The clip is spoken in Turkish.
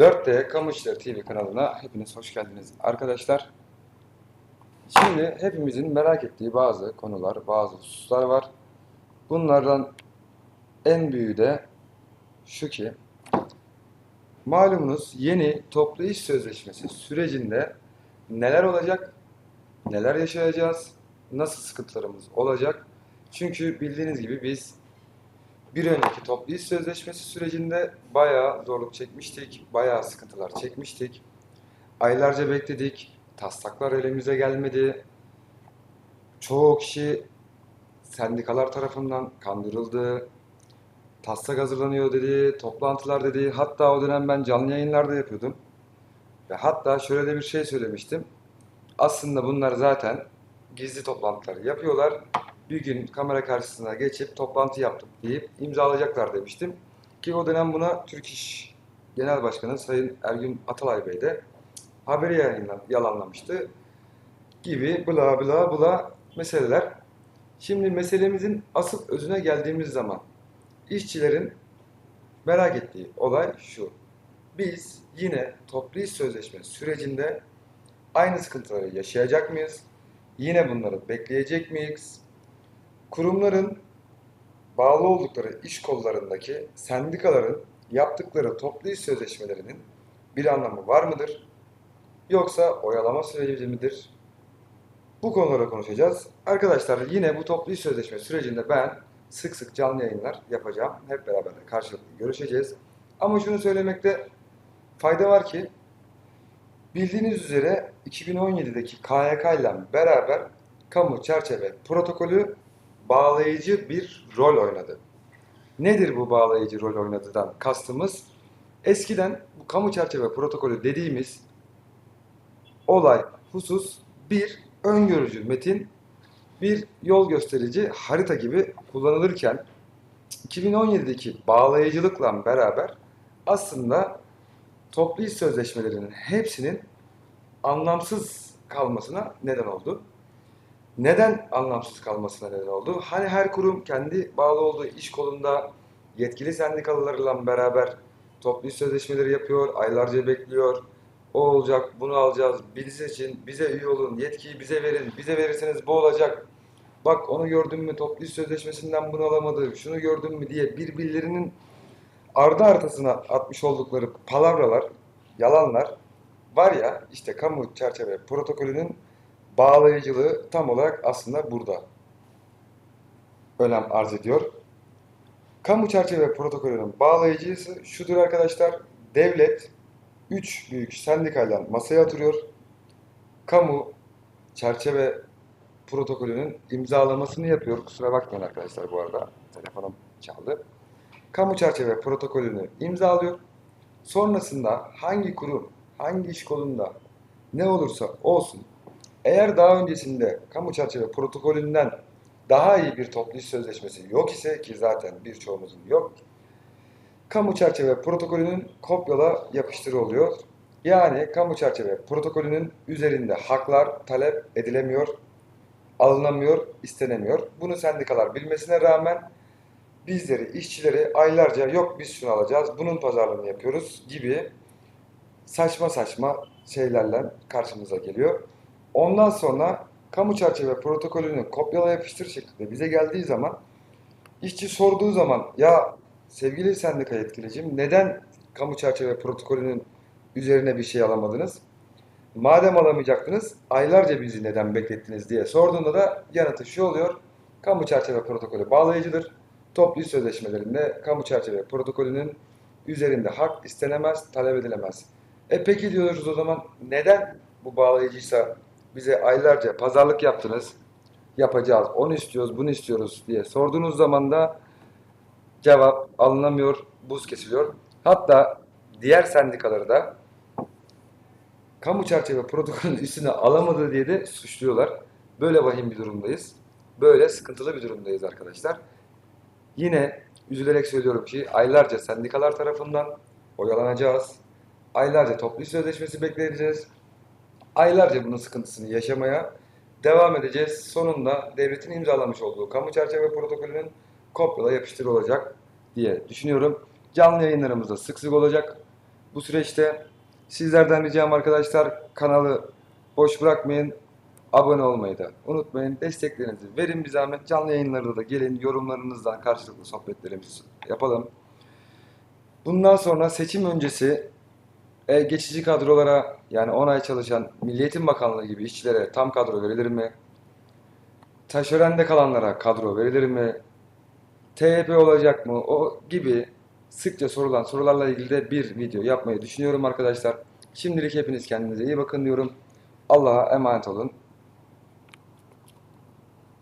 4D Kamu İşleri TV kanalına hepiniz hoş geldiniz arkadaşlar. Şimdi hepimizin merak ettiği bazı konular, bazı hususlar var. Bunlardan en büyüğü de şu ki, malumunuz yeni toplu iş sözleşmesi sürecinde neler olacak, neler yaşayacağız, nasıl sıkıntılarımız olacak. Çünkü bildiğiniz gibi biz bir önceki toplu iş sözleşmesi sürecinde bayağı zorluk çekmiştik, bayağı sıkıntılar çekmiştik. Aylarca bekledik, taslaklar elimize gelmedi. Çoğu kişi sendikalar tarafından kandırıldı. Taslak hazırlanıyor dedi, toplantılar dedi. Hatta o dönem ben canlı yayınlarda yapıyordum. Ve hatta şöyle de bir şey söylemiştim. Aslında bunlar zaten gizli toplantılar yapıyorlar bir gün kamera karşısına geçip toplantı yaptık deyip imzalayacaklar demiştim. Ki o dönem buna Türk İş Genel Başkanı Sayın Ergün Atalay Bey de haberi yalanlamıştı gibi bla bla bla meseleler. Şimdi meselemizin asıl özüne geldiğimiz zaman işçilerin merak ettiği olay şu. Biz yine toplu iş sözleşme sürecinde aynı sıkıntıları yaşayacak mıyız? Yine bunları bekleyecek miyiz? Kurumların bağlı oldukları iş kollarındaki sendikaların yaptıkları toplu iş sözleşmelerinin bir anlamı var mıdır? Yoksa oyalama süreci midir? Bu konulara konuşacağız. Arkadaşlar yine bu toplu iş sözleşme sürecinde ben sık sık canlı yayınlar yapacağım. Hep beraber de karşılıklı görüşeceğiz. Ama şunu söylemekte fayda var ki bildiğiniz üzere 2017'deki KYK ile beraber kamu çerçeve protokolü bağlayıcı bir rol oynadı. Nedir bu bağlayıcı rol oynadıdan kastımız? Eskiden bu kamu çerçeve protokolü dediğimiz olay, husus bir öngörücü metin, bir yol gösterici harita gibi kullanılırken 2017'deki bağlayıcılıkla beraber aslında toplu iş sözleşmelerinin hepsinin anlamsız kalmasına neden oldu. Neden anlamsız kalmasına neden oldu? Hani her kurum kendi bağlı olduğu iş kolunda yetkili sendikalılarla beraber toplu sözleşmeleri yapıyor, aylarca bekliyor. O olacak, bunu alacağız, bizi seçin, bize üye olun, yetkiyi bize verin, bize verirseniz bu olacak. Bak onu gördün mü toplu sözleşmesinden bunu alamadı, şunu gördün mü diye birbirlerinin ardı arkasına atmış oldukları palavralar, yalanlar var ya işte kamu çerçeve protokolünün bağlayıcılığı tam olarak aslında burada önem arz ediyor. Kamu çerçeve protokolünün bağlayıcısı şudur arkadaşlar. Devlet 3 büyük sendikayla masaya oturuyor. Kamu çerçeve protokolünün imzalamasını yapıyor. Kusura bakmayın arkadaşlar bu arada. Telefonum çaldı. Kamu çerçeve protokolünü imzalıyor. Sonrasında hangi kurum, hangi iş kolunda ne olursa olsun eğer daha öncesinde kamu çerçeve protokolünden daha iyi bir toplu iş sözleşmesi yok ise ki zaten birçoğumuzun yok, kamu çerçeve protokolünün kopyala yapıştırı oluyor. Yani kamu çerçeve protokolünün üzerinde haklar talep edilemiyor, alınamıyor, istenemiyor. Bunu sendikalar bilmesine rağmen bizleri, işçileri aylarca yok biz şunu alacağız, bunun pazarlığını yapıyoruz gibi saçma saçma şeylerle karşımıza geliyor. Ondan sonra kamu çerçeve protokolünü kopyala yapıştır şeklinde bize geldiği zaman işçi sorduğu zaman ya sevgili sendika yetkilicim neden kamu çerçeve protokolünün üzerine bir şey alamadınız? Madem alamayacaktınız aylarca bizi neden beklettiniz diye sorduğunda da yanıtı şu oluyor. Kamu çerçeve protokolü bağlayıcıdır. Toplu sözleşmelerinde kamu çerçeve protokolünün üzerinde hak istenemez, talep edilemez. E peki diyoruz o zaman neden bu bağlayıcıysa bize aylarca pazarlık yaptınız, yapacağız, onu istiyoruz, bunu istiyoruz diye sorduğunuz zaman da cevap alınamıyor, buz kesiliyor. Hatta diğer sendikaları da kamu çerçeve protokolünün üstüne alamadı diye de suçluyorlar. Böyle vahim bir durumdayız. Böyle sıkıntılı bir durumdayız arkadaşlar. Yine üzülerek söylüyorum ki aylarca sendikalar tarafından oyalanacağız. Aylarca toplu sözleşmesi bekleyeceğiz. Aylarca bunun sıkıntısını yaşamaya devam edeceğiz. Sonunda devletin imzalamış olduğu kamu çerçeve protokolünün kopyala yapıştır olacak diye düşünüyorum. Canlı yayınlarımızda sık sık olacak. Bu süreçte sizlerden ricam arkadaşlar kanalı boş bırakmayın. Abone olmayı da unutmayın. Desteklerinizi verin bir zahmet. Canlı yayınlarda da gelin. Yorumlarınızdan karşılıklı sohbetlerimizi yapalım. Bundan sonra seçim öncesi e, geçici kadrolara yani 10 ay çalışan Milli Eğitim Bakanlığı gibi işçilere tam kadro verilir mi? Taşörende kalanlara kadro verilir mi? TYP olacak mı? O gibi sıkça sorulan sorularla ilgili de bir video yapmayı düşünüyorum arkadaşlar. Şimdilik hepiniz kendinize iyi bakın diyorum. Allah'a emanet olun.